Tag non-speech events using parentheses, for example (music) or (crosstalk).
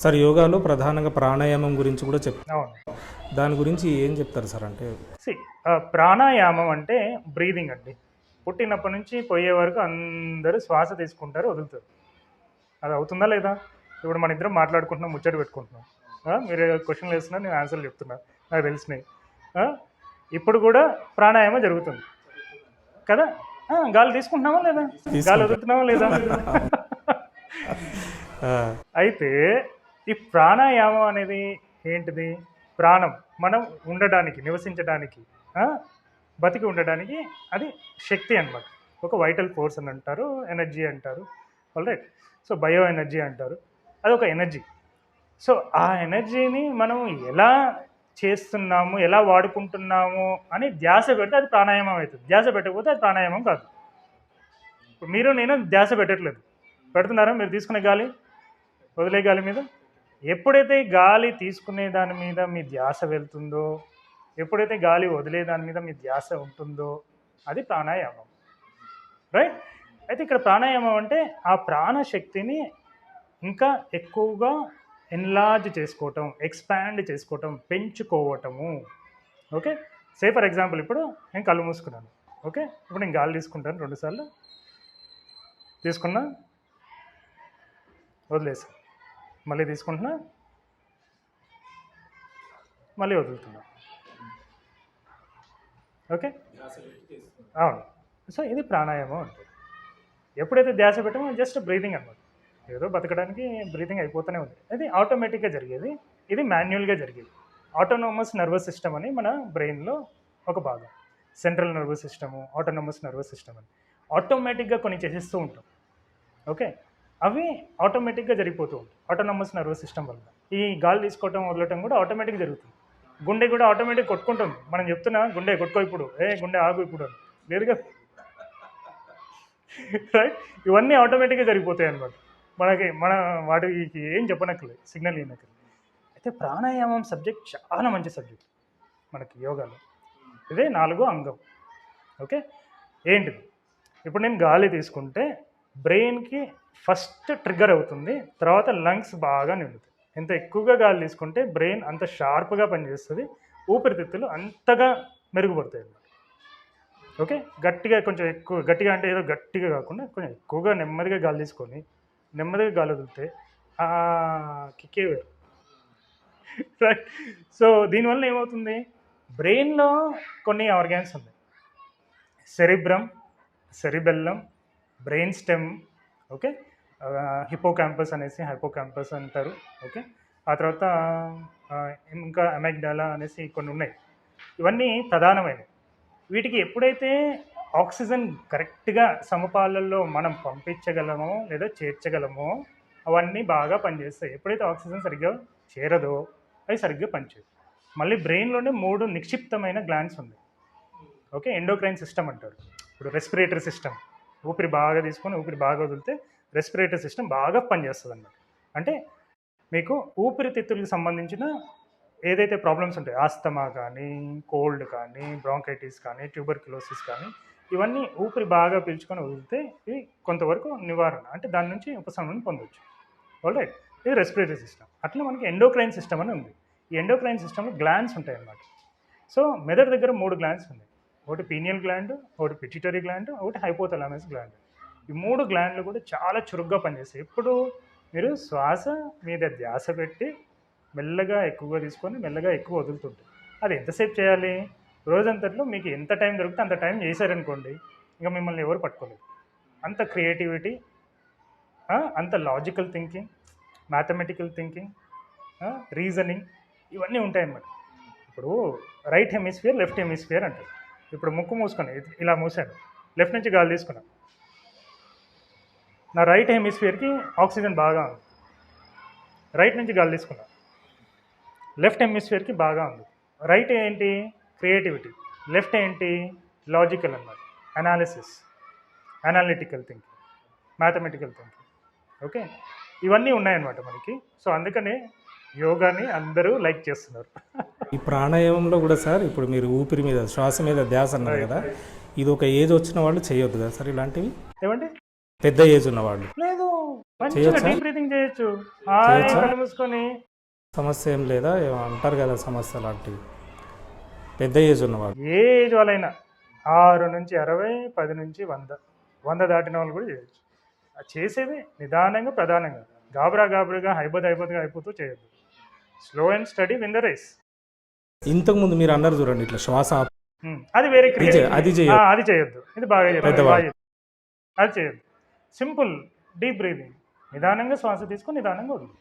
Sir యోగాలో ప్రధానంగా ప్రాణాయామం గురించి కూడా చెప్ అవును. దాని గురించి ఏం చెప్తారు సార్ అంటే? సి ప్రాణాయామం అంటే బ్రీదింగ్ అండి. పుట్టినప్పటి నుంచి పోయే వరకు అందరూ శ్వాస తీసుకుంటారు వదులుతారు. అది అవుతుందా లేదా? ఇప్పుడు మన ఇద్దరం మాట్లాడుకుంటున్నాం ముచ్చట పెట్టుకుంటున్నాం. మీరు క్వశ్చన్లు వేస్తున్నా నేను ఆన్సర్లు చెప్తున్నా. నాకు తెలిసినాయి ఇప్పుడు కూడా ప్రాణాయామం జరుగుతుంది. కదా? గాలి తీసుకుంటున్నామా లేదా? గాలి వదులుతున్నామా లేదా? (laughs) అయితే ఈ ప్రాణాయామం అనేది ఏంటిది? ప్రాణం. మనం ఉండడానికి నివసించడానికి బతికి ఉండడానికి అది శక్తి అన్నమాట. ఒక వైటల్ ఫోర్స్ అని అంటారు ఎనర్జీ అంటారు. రైట్ సో బయో ఎనర్జీ అంటారు. అది ఒక ఎనర్జీ. సో ఆ ఎనర్జీని మనం ఎలా చేస్తున్నాము ఎలా వాడుకుంటున్నాము అని ధ్యాస పెడితే అది ప్రాణాయామం అవుతుంది. ధ్యాస పెట్టకపోతే అది ప్రాణాయామం కాదు. మీరు నేను ధ్యాస పెట్టట్లేదు. పెడుతున్నారా? మీరు తీసుకునే గాలి? వదిలే గాలి మీద? ఎప్పుడైతే గాలి తీసుకునే దాని మీద మీ ధ్యాస వెళ్తుందో ఎప్పుడైతే గాలి వదిలే దాని మీద మీ ధ్యాస ఉంటుందో అది ప్రాణాయామం. రైట్ అయితే ఇక్కడ ప్రాణాయామం అంటే ఆ ప్రాణశక్తిని ఇంకా ఎక్కువగా ఎన్లార్జ్ చేసుకోవటం ఎక్స్పాండ్ చేసుకోవటం పెంచుకోవటము. ఓకే సే ఫర్ ఎగ్జాంపుల్ ఇప్పుడు నేను కళ్ళు మూసుకున్నాను. ఓకే ఇప్పుడు నేను గాలి తీసుకుంటాను రెండుసార్లు తీసుకున్నా వదిలేసాను మళ్ళీ తీసుకుంటున్నా. మళ్ళీ వదులుతున్నా. ఓకే? అవును. సో ఇది ప్రాణాయామం ఉంటుంది ఎప్పుడైతే ధ్యాస పెట్టామో జస్ట్ బ్రీతింగ్ అనమాట ఏదో బతకడానికి బ్రీతింగ్ అయిపోతూనే ఉంది. అది ఆటోమేటిక్గా జరిగేది. ఇది మాన్యువల్గా జరిగేది. ఆటోనోమస్ నర్వస్ సిస్టమ్ అని మన బ్రెయిన్లో ఒక భాగం. Central nervous system autonomous nervous system అని. ఆటోమేటిక్గా కొన్ని చేసేస్తూ ఉంటాం. ఓకే? అవి ఆటోమేటిక్గా జరిగిపోతూ ఉంటాయి. ఆటోనమస్ నర్వస్ సిస్టమ్ వల్ల. ఈ గాలి తీసుకోవటం వదలటం కూడా ఆటోమేటిక్గా జరుగుతుంది. గుండె కూడా ఆటోమేటిక్ కొట్టుకుంటుంది. మనం చెప్తున్నా గుండె కొట్టుకో ఇప్పుడు. ఏ గుండె ఆగు ఇప్పుడు లేదుగా రైట్ ఇవన్నీ ఆటోమేటిక్గా జరిగిపోతాయి అనమాట మనకి మన వాటికి ఏం చెప్పనక్కర్లేదు. సిగ్నల్ ఇవ్వనక్కర్లేదు. అయితే ప్రాణాయామం సబ్జెక్ట్ చాలా మంచి సబ్జెక్ట్ మనకి యోగాలో. ఇదే నాలుగో అంగం. ఓకే ఏంటిది? ఇప్పుడు నేను గాలి తీసుకుంటే బ్రెయిన్కి ఫస్ట్ ట్రిగ్గర్ అవుతుంది తర్వాత లంగ్స్ బాగా నిండుతాయి. ఎంత ఎక్కువగా గాలి తీసుకుంటే బ్రెయిన్ అంత షార్ప్గా పనిచేస్తుంది ఊపిరితిత్తులు అంతగా మెరుగుపడతాయి అన్నమాట. ఓకే? గట్టిగా కొంచెం ఎక్కువ గట్టిగా అంటే ఏదో గట్టిగా కాకుండా కొంచెం ఎక్కువగా నెమ్మదిగా గాలి తీసుకొని నెమ్మదిగా గాలి వదిలితే కిక్కే వేరు. రైట్ సో దీనివల్ల ఏమవుతుంది? బ్రెయిన్లో కొన్ని ఆర్గాన్స్ ఉన్నాయి. Cerebrum cerebellum brain stem okay? Hippocampus అనేసి హైపో క్యాంపస్ అంటారు ఓకే? ఆ తర్వాత ఇంకా అమెగ్డాలా అనేసి కొన్ని ఉన్నాయి. ఇవన్నీ ప్రధానమైనవి. వీటికి ఎప్పుడైతే ఆక్సిజన్ కరెక్ట్గా సమపాలల్లో మనం పంపించగలమో లేదా చేర్చగలమో అవన్నీ బాగా పనిచేస్తాయి. ఎప్పుడైతే ఆక్సిజన్ సరిగ్గా చేరదో అవి సరిగ్గా పనిచేయదు మళ్ళీ బ్రెయిన్లోనే మూడు నిక్షిప్తమైన గ్లాండ్స్ ఉన్నాయి. ఓకే? ఎండోక్రైన్ సిస్టమ్ అంటారు. ఇప్పుడు రెస్పిరేటరీ సిస్టమ్. ఊపిరి బాగా తీసుకొని ఊపిరి బాగా వదిలితే రెస్పిరేటరీ సిస్టమ్ బాగా పనిచేస్తుంది అన్నమాట అంటే మీకు ఊపిరితిత్తులకు సంబంధించిన ఏదైతే ప్రాబ్లమ్స్ ఉంటాయి ఆస్తమా కానీ కోల్డ్ కానీ బ్రాంకైటిస్ కానీ ట్యూబర్క్యులోసిస్ కానీ ఇవన్నీ ఊపిరి బాగా పీల్చుకొని వదిలితే ఇవి కొంతవరకు నివారణ. అంటే దాని నుంచి ఉపశమనం పొందొచ్చు. రైట్ ఇది రెస్పిరేటరీ సిస్టమ్ అట్లా మనకి ఎండోక్రైన్ సిస్టమ్ అని ఉంది. ఈ ఎండోక్రైన్ సిస్టమ్లో గ్లాండ్స్ ఉంటాయి అన్నమాట సో మెదడు దగ్గర మూడు గ్లాండ్స్ ఉన్నాయి. ఒకటి పీనియల్ గ్లాండ్ ఒకటి పిట్యూటరీ గ్లాండ్ ఒకటి హైపోథలామస్ గ్లాండ్ ఈ మూడు గ్లాండ్లు కూడా చాలా చురుగ్గా పనిచేస్తాయి. ఎప్పుడు మీరు శ్వాస మీద ధ్యాస పెట్టి మెల్లగా ఎక్కువగా తీసుకొని మెల్లగా ఎక్కువ వదులుతుంటారు అది ఎంతసేపు చేయాలి? రోజంతట్లో మీకు ఎంత టైం దొరికితే అంత టైం చేశారనుకోండి ఇంకా మిమ్మల్ని ఎవరు పట్టుకోలేదు అంత క్రియేటివిటీ అంత logical thinking mathematical thinking reasoning ఇవన్నీ ఉంటాయన్నమాట. ఇప్పుడు రైట్ హెమిస్ఫియర్ లెఫ్ట్ హెమిస్ఫియర్ అంటారు. ఇప్పుడు ముక్కు మూసుకొని ఇలా మూసాను లెఫ్ట్ నుంచి గాలి తీసుకున్నాను నా రైట్ హెమిస్ఫియర్కి ఆక్సిజన్ బాగా ఉంది. రైట్ నుంచి గాలి తీసుకున్నా. లెఫ్ట్ హెమిస్ఫియర్కి బాగా ఉంది. రైట్ ఏంటి? క్రియేటివిటీ. లెఫ్ట్ ఏంటి? లాజికల్ అన్నమాట. Analysis. Analytical thinking. Mathematical thinking. Okay? ఇవన్నీ ఉన్నాయన్నమాట మనకి. సో అందుకనే యోగాని అందరూ లైక్ చేస్తున్నారు. (laughs) ఈ ప్రాణాయామంలో కూడా సార్ ఇప్పుడు మీరు ఊపిరి మీద శ్వాస మీద ధ్యాస అన్నారు కదా ఇది ఒక ఏజ్ వచ్చిన వాళ్ళు చేయొద్దు కదా సార్ ఇలాంటివి? ఏమండి? పెద్ద ఏజ్ ఉన్నవాళ్ళు లేదు మంచిగా చేయొచ్చా? డీప్ బ్రీతింగ్ చేయొచ్చు. హాయిగా చేయొచ్చా? కళ్ళు మూసుకొని సమస్య ఏం లేదా? ఏమో అంటారు కదా సమస్య లాంటివి పెద్ద ఏజ్ ఉన్నవాళ్ళు ఏ ఏజ్ వాళ్ళైనా ఆరు నుంచి అరవై పది నుంచి వంద. వంద దాటిన వాళ్ళు కూడా చేయొచ్చు. అది చేసేది నిదానంగా ప్రధానంగా. గాబరా గాబరాగా హైబద్ హైబద్గా అయిపోతూ చేయొద్దు. Slow and steady win the race ఇంతకుముందు మీరు అన్నారు చూడండి ఇట్లా శ్వాస అది వేరే అది చేయొద్దు. అది చేయొద్దు. ఇది బాగా చెప్పారు. అది చేయొద్దు. సింపుల్ డీప్ బ్రీదింగ్ నిదానంగా శ్వాస తీసుకొని నిదానంగా వదులు.